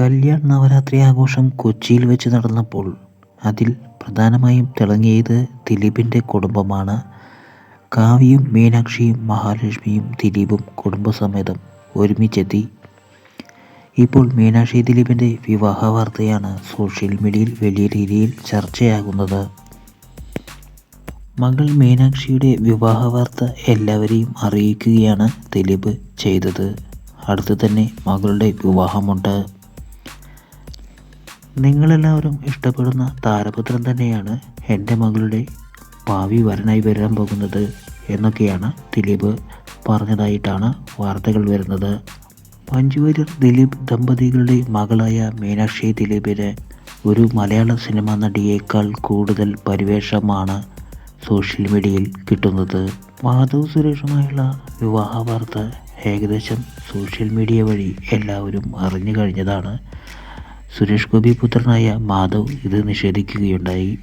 കല്യാൺ നവരാത്രി ആഘോഷം കൊച്ചിയിൽ വെച്ച് നടന്നപ്പോൾ അതിൽ പ്രധാനമായും തിളങ്ങിയത് ദിലീപിന്റെ കുടുംബമാണ്. കാവ്യയും മീനാക്ഷിയും മഹാലക്ഷ്മിയും ദിലീപും കുടുംബസമേതം ഒരുമിച്ചെത്തി. ഇപ്പോൾ മീനാക്ഷി ദിലീപിന്റെ വിവാഹ വാർത്തയാണ് സോഷ്യൽ മീഡിയയിൽ വലിയ രീതിയിൽ ചർച്ചയാകുന്നത്. മകൾ മീനാക്ഷിയുടെ വിവാഹ വാർത്ത എല്ലാവരെയും അറിയിക്കുകയാണ് ദിലീപ് ചെയ്തത്. അടുത്ത് തന്നെ മകളുടെ വിവാഹമുണ്ട്. നിങ്ങളെല്ലാവരും ഇഷ്ടപ്പെടുന്ന താരപുത്രൻ തന്നെയാണ് എന്റെ മകളുടെ ഭാവി വരനായി വരാൻ പോകുന്നത് എന്നൊക്കെയാണ് ദിലീപ് പറഞ്ഞതായിട്ടാണ് വാർത്തകൾ വരുന്നത്. മഞ്ജു ദിലീപ് ദമ്പതികളുടെ മകളായ മീനാക്ഷി ദിലീപിന് ഒരു മലയാള സിനിമാ നടിയേക്കാൾ കൂടുതൽ പരിവേഷമാണ് സോഷ്യൽ മീഡിയയിൽ കിട്ടുന്നത്. മാധവ് സുരേഷുമായുള്ള വിവാഹ വാർത്ത ഏകദേശം സോഷ്യൽ മീഡിയ വഴി എല്ലാവരും അറിഞ്ഞു കഴിഞ്ഞതാണ്. സുരേഷ് ഗോപി പുത്രനായ മാധവ് ഇത് നിഷേധിക്കുകയുണ്ടായി.